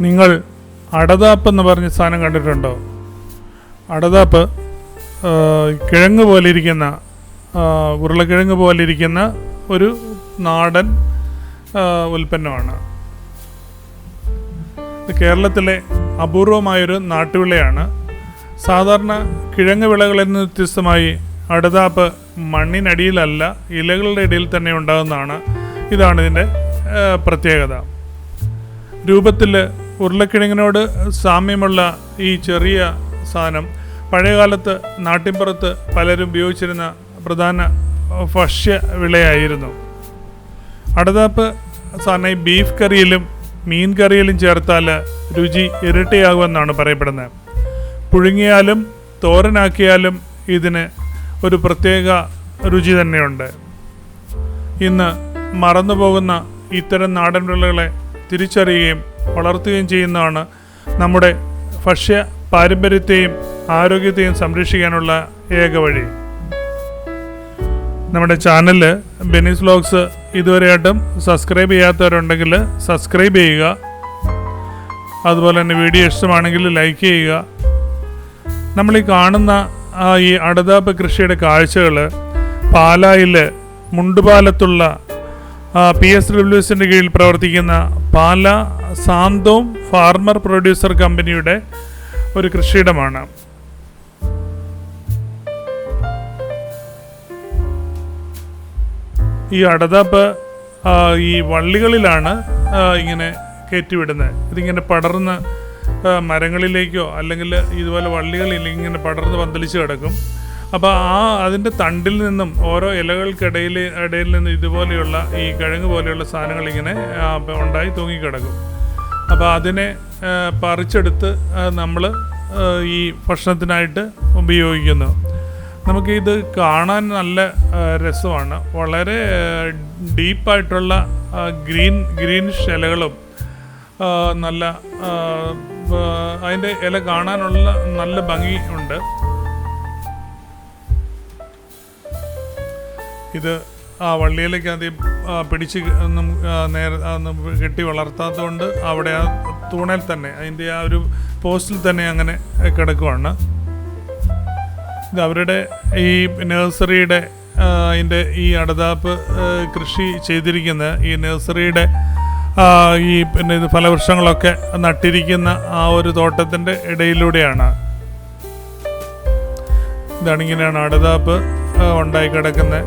നിങ്ങൾ അടതാപ്പ് എന്ന് പറഞ്ഞ സാധനം കണ്ടിട്ടുണ്ടോ? അടതാപ്പ് കിഴങ്ങ് പോലെ ഇരിക്കുന്ന ഉരുളക്കിഴങ്ങ് പോലെ ഇരിക്കുന്ന ഒരു നാടൻ ഉൽപ്പന്നമാണ്. ഇത് കേരളത്തിലെ അപൂർവമായൊരു നാട്ടുവിളയാണ്. സാധാരണ കിഴങ്ങ് വിളകളിൽ നിന്ന് വ്യത്യസ്തമായി അടതാപ്പ് മണ്ണിനടിയിലല്ല ഇലകളുടെ ഇടയിൽ തന്നെ ഉണ്ടാകുന്നതാണ്. ഇതാണ് ഇതിന്റെ പ്രത്യേകത. രൂപത്തിൽ ഉരുളക്കിഴങ്ങിനോട് സാമ്യമുള്ള ഈ ചെറിയ സാധനം പഴയകാലത്ത് നാട്ടിൻപുറത്ത് പലരും ഉപയോഗിച്ചിരുന്ന പ്രധാന ഭക്ഷ്യ വിളയായിരുന്നു. അടതാപ്പ് ഈ ബീഫ് കറിയിലും മീൻ കറിയിലും ചേർത്താൽ രുചി ഇരട്ടിയാകുമെന്നാണ് പറയപ്പെടുന്നത്. പുഴുങ്ങിയാലും തോരനാക്കിയാലും ഇതിന് ഒരു പ്രത്യേക രുചി തന്നെയുണ്ട്. ഇന്ന് മറന്നുപോകുന്ന ഇത്തരം നാടൻ വിളകളെ തിരിച്ചറിയുകയും വളർത്തുകയും ചെയ്യുന്നതാണ് നമ്മുടെ ഭക്ഷ്യ പാരമ്പര്യത്തെയും ആരോഗ്യത്തെയും സംരക്ഷിക്കാനുള്ള ഏക വഴി. നമ്മുടെ ചാനലിൽ ബെനീസ് വ്ലോഗ്സ് ഇതുവരെയായിട്ടും സബ്സ്ക്രൈബ് ചെയ്യാത്തവരുണ്ടെങ്കിൽ സബ്സ്ക്രൈബ് ചെയ്യുക. അതുപോലെ തന്നെ വീഡിയോ ഇഷ്ടമാണെങ്കിൽ ലൈക്ക് ചെയ്യുക. നമ്മൾ ഈ കാണുന്ന ഈ അടതാപ്പ് കൃഷിയുടെ കാഴ്ചകൾ പാലായിൽ മുണ്ടുപാലത്തുള്ള പി എസ് ഡബ്ല്യു എസിന്റെ കീഴിൽ പ്രവർത്തിക്കുന്ന പാല സാന്തോം ഫാർമർ പ്രൊഡ്യൂസർ കമ്പനിയുടെ ഒരു കൃഷിയിടമാണ്. ഈ അടതാപ്പ് ഈ വള്ളികളിലാണ് ഇങ്ങനെ കയറ്റിവിടുന്നത്. ഇതിങ്ങനെ പടർന്ന് മരങ്ങളിലേക്കോ അല്ലെങ്കിൽ ഇതുപോലെ വള്ളികളിൽ ഇങ്ങനെ പടർന്ന് പന്തലിച്ച് കിടക്കും. അപ്പോൾ ആ അതിന്റെ തണ്ടിൽ നിന്നും ഓരോ ഇലകൾക്കിടയിൽ ഇടയിൽ നിന്നും ഇതുപോലെയുള്ള ഈ കിഴങ്ങ് പോലെയുള്ള സാധനങ്ങൾ ഇങ്ങനെ ഉണ്ടായി തൂങ്ങിക്കിടക്കും. അപ്പോൾ അതിനെ പറിച്ചെടുത്ത് നമ്മൾ ഈ ഭക്ഷണത്തിനായിട്ട് ഉപയോഗിക്കുന്നു. നമുക്ക് ഇത് കാണാൻ നല്ല രസമാണ്. വളരെ ഡീപ്പായിട്ടുള്ള ഗ്രീൻ ഗ്രീൻ ഇലകളും നല്ല അതിന്റെ ഇല കാണാനുള്ള നല്ല ഭംഗി ഉണ്ട്. ഇത് ആ വള്ളിയിലേക്ക് ആദ്യം പിടിച്ച് നേരെ കെട്ടി വളർത്താത്തതുകൊണ്ട് അവിടെ ആ തൂണൽ തന്നെ അതിന്റെ ആ ഒരു പോസ്റ്റിൽ തന്നെ അങ്ങനെ കിടക്കുവാണ്. ഇത് അവരുടെ ഈ നഴ്സറിയുടെ അതിന്റെ ഈ അടതാപ്പ് കൃഷി ചെയ്തിരിക്കുന്ന ഈ നഴ്സറിയുടെ ഈ പിന്നെ ഇത് ഫലവൃക്ഷങ്ങളൊക്കെ നട്ടിരിക്കുന്ന ആ ഒരു തോട്ടത്തിന്റെ ഇടയിലൂടെയാണ്. ഇതാണിങ്ങനെയാണ് അടതാപ്പ് ഉണ്ടായി കിടക്കുന്നത്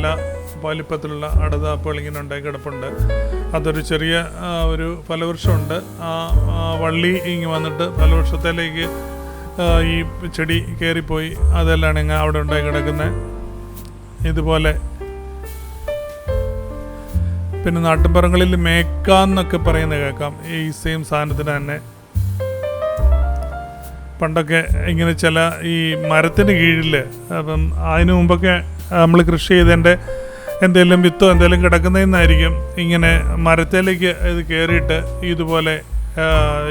പല വലിപ്പത്തിലുള്ള അടതാപ്പുകൾ ഇങ്ങനെ ഉണ്ടായി കിടപ്പുണ്ട്. അതൊരു ചെറിയ ഒരു ഫലവൃക്ഷമുണ്ട്. ആ വള്ളി ഇങ്ങ് വന്നിട്ട് ഫലവൃക്ഷത്തിലേക്ക് ഈ ചെടി കയറിപ്പോയി. അതെല്ലാം ഇങ്ങനെ അവിടെ ഉണ്ടായി കിടക്കുന്നത് ഇതുപോലെ. പിന്നെ നാട്ടുപുറങ്ങളിൽ മേക്കാന്നൊക്കെ പറയുന്നത് കേൾക്കാം. ഈ സെയിം സാധനത്തിന് തന്നെ. പണ്ടൊക്കെ ഇങ്ങനെ ചില ഈ മരത്തിന് കീഴിൽ അപ്പം അതിനു മുമ്പൊക്കെ നമ്മൾ കൃഷി ചെയ്തതിന്റെ എന്തെങ്കിലും വിത്തോ എന്തെങ്കിലും കിടക്കുന്നതെന്നായിരിക്കും ഇങ്ങനെ മരത്തിലേക്ക് ഇത് കയറിയിട്ട് ഇതുപോലെ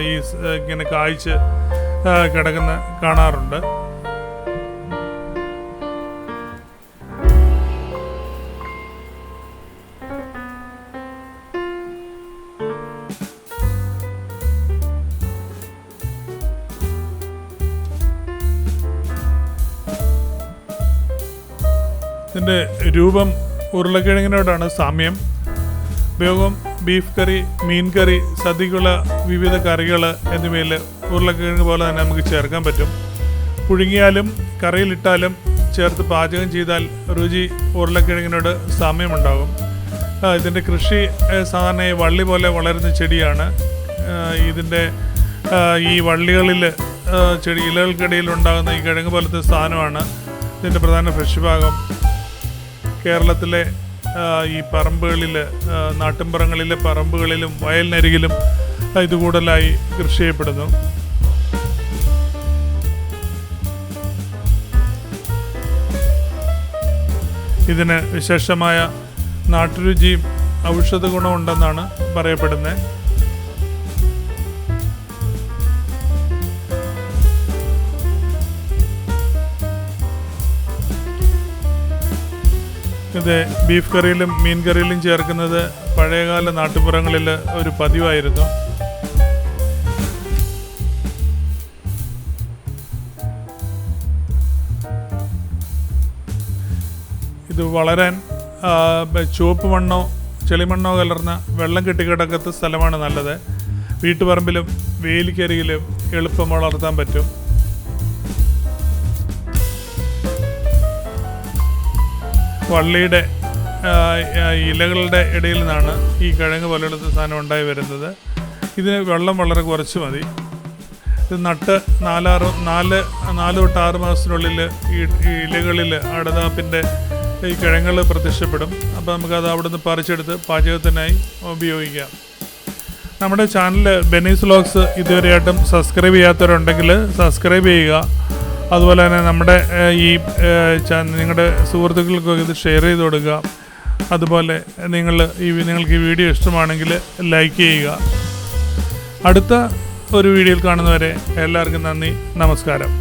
ഈ ഇങ്ങനെ കായ്ച്ച് കിടക്കുന്ന കാണാറുണ്ട്. ഇതിന്റെ രൂപം ഉരുളക്കിഴങ്ങിനോടാണ് സാമ്യം. ഉപയോഗം ബീഫ് കറി മീൻ കറി സദ്യക്കുള്ള വിവിധ കറികൾ എന്നിവയിൽ ഉരുളക്കിഴങ്ങ് പോലെ തന്നെ നമുക്ക് ചേർക്കാൻ പറ്റും. പുഴുങ്ങിയാലും കറിയിലിട്ടാലും ചേർത്ത് പാചകം ചെയ്താൽ രുചി ഉരുളക്കിഴങ്ങിനോട് സാമ്യമുണ്ടാകും. ഇതിന്റെ കൃഷി സാധാരണ ഈ വള്ളി പോലെ വളരുന്ന ചെടിയാണ്. ഇതിന്റെ ഈ വള്ളികളിൽ ചെടി ഇലകൾക്കിടയിൽ ഉണ്ടാകുന്ന ഈ കിഴങ്ങ് പോലത്തെ സാധനമാണ് ഇതിന്റെ പ്രധാന ഭക്ഷ്യഭാഗം. കേരളത്തിലെ ഈ പറമ്പുകളിൽ നാട്ടിൻപുറങ്ങളിലെ പറമ്പുകളിലും വയലിനരികിലും ഇത് കൂടുതലായി കൃഷി ചെയ്യപ്പെടുന്നു. ഇതിന് വിശേഷമായ നാട്ടുരുചിയും ഔഷധ ഗുണമുണ്ടെന്നാണ് പറയപ്പെടുന്നത്. ഇത് ബീഫ് കറിയിലും മീൻ കറിയിലും ചേർക്കുന്നത് പഴയകാല നാട്ടുപുറങ്ങളിൽ ഒരു പതിവായിരുന്നു. ഇത് വളരാൻ ചുവപ്പ് മണ്ണോ ചെളിമണ്ണോ കലർന്ന വെള്ളം കെട്ടിക്കിടക്കത്ത സ്ഥലമാണ് നല്ലത്. വീട്ടുപറമ്പിലും വേലിക്കരിയിലും എളുപ്പം വളർത്താൻ പറ്റും. വള്ളിയുടെ ഇലകളുടെ ഇടയിൽ നിന്നാണ് ഈ കിഴങ്ങ് പോലെയുള്ള സാധനം ഉണ്ടായി വരുന്നത്. ഇതിന് വെള്ളം വളരെ കുറച്ച് മതി. ഇത് നട്ട് നാലാറ് നാല് നാല് തൊട്ട് ആറ് മാസത്തിനുള്ളിൽ ഈ ഈ ഇലകളിൽ അടതാപ്പിന്റെ ഈ കിഴങ്ങൾ പ്രത്യക്ഷപ്പെടും. അപ്പോൾ നമുക്കത് നിന്ന് പറിച്ചെടുത്ത് പാചകത്തിനായി ഉപയോഗിക്കാം. നമ്മുടെ ചാനൽ ബെനീസ് വ്ലോഗ്സ് ഇതുവരെയായിട്ടും സബ്സ്ക്രൈബ് ചെയ്യാത്തവരുണ്ടെങ്കിൽ സബ്സ്ക്രൈബ് ചെയ്യുക. അതുപോലെ തന്നെ നമ്മുടെ ഈ നിങ്ങളുടെ സുഹൃത്തുക്കൾക്കൊക്കെ ഇത് ഷെയർ ചെയ്ത് കൊടുക്കുക. അതുപോലെ നിങ്ങൾ ഈ നിങ്ങൾക്ക് ഈ വീഡിയോ ഇഷ്ടമാണെങ്കിൽ ലൈക്ക് ചെയ്യുക. അടുത്ത ഒരു വീഡിയോയിൽ കാണുന്നവരെ എല്ലാവർക്കും നന്ദി. നമസ്കാരം.